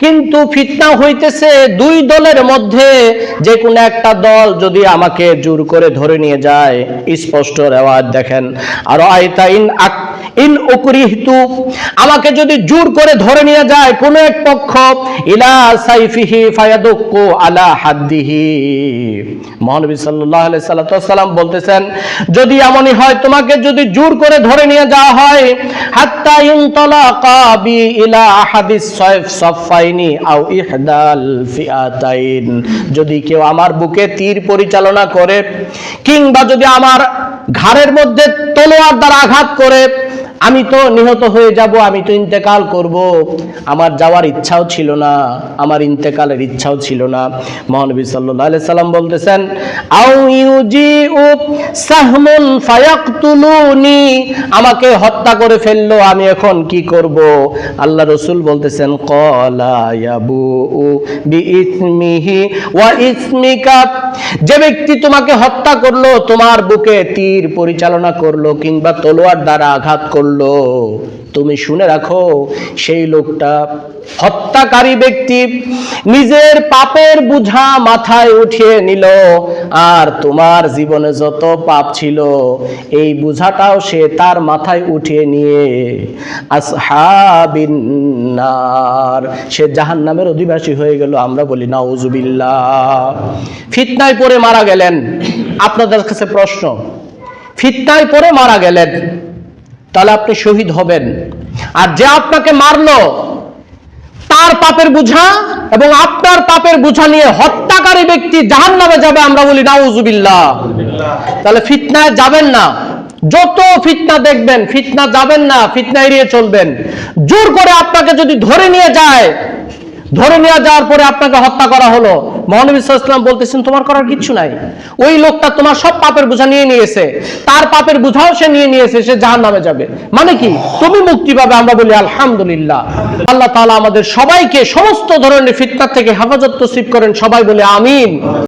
কিন্তু ফিতনা হইতেছে দুই দলের মধ্যে যে কোনো একটা দল যদি আমাকে জোর করে ধরে নিয়ে যায়, স্পষ্ট রেওয়াজ দেখেন। আর আয়তাইন আক- ইন আমাকে যদি জোর করে ধরে নিয়ে যায় কোন এক পক্ষ, ইলা সাইফিহি আলা হাদ্দিহি। মহানবী সাল্লাল্লাহু আলাইহি বলতেছেন, যদি এমনই হয় তোমাকে যদি জোর করে ধরে নিয়ে যাওয়া হয়, হাত্তা বি ইলা আহাদিস সাইফ সাফাইনি আও ইহদাল ফিআতাইন যদি কেউ আমার বুকে তীর পরিচালনা করে, কিংবা যদি আমার ঘাড়ের মধ্যে তলোয়ার দ্বারা আঘাত করে আমি তো নিহত হয়ে যাব, আমি তো ইন্তেকাল করব। আমার যাওয়ার ইচ্ছাও ছিল না, আমার ইন্তেকালের ইচ্ছাও ছিল না। মহানবী আলাইহি সাল্লাম বলতেছেন আউ ইউজিউ সাহমুন ফায়াকতুলুনি, আমাকে হত্যা করে ফেলল, আমি এখন কি করব? আল্লাহ রসুল বলতেছেন কলা ইয়াবু বিইসমিহি ওয়া ইসমিকা, যে ব্যক্তি তোমাকে হত্যা করল, তোমার বুকে তীর পরিচালনা করল কিংবা তলোয়ার দ্বারা আঘাত করল তুমি শুনে রাখো, সেই লোকটা হত্যাকারী ব্যক্তি। নিজের পাপের বুঝা মাথায় উঠিয়ে নিল। আর তোমার জীবনে যত পাপ ছিল, এই বুঝাটাও সে তার মাথায় উঠিয়ে নিয়ে আসহাবিন নার। সে জাহান নামের অধিবাসী হয়ে গেল। আমরা বলি না নাউজুবিল্লাহ। ফিতনায় পড়ে মারা গেলেন। আপনাদের কাছে প্রশ্ন, ফিতনায় পড়ে মারা গেলেন। তাহলে আপনি শহীদ হবেন। আর যে আপনাকে মারলো, তার পাপের বুঝা এবং আপনার পাপের বুঝা নিয়ে হত্যাকারী ব্যক্তি জাহান নামে যাবে আমরা বলি, নাউজুবিল্লাহ। তাহলে ফিতনায় যাবেন না। যত ফিতনা দেখবেন, ফিতনা যাবেন না, ফিতনা এড়িয়ে চলবেন। জোর করে আপনাকে যদি ধরে নিয়ে যায় ধরে নিয়ে যাওয়ার পরে আপনাকে হত্যা করা হলো। মহানবী ইসলাম বলতেছেন, তোমার করার কিচ্ছু নাই। ওই লোকটা তোমার সব পাপের বোঝা নিয়ে নিয়েছে। তার পাপের বোঝাও সে নিয়ে নিয়েছে, সে জাহান নামে যাবে। মানে কি? তুমি মুক্তি পাবে, আমরা বলি, আলহামদুলিল্লাহ। আল্লাহ তালা আমাদের সবাইকে সমস্ত ধরনের ফিতনার থেকে হেফাজত তসিব করেন। সবাই বলে, আমিন।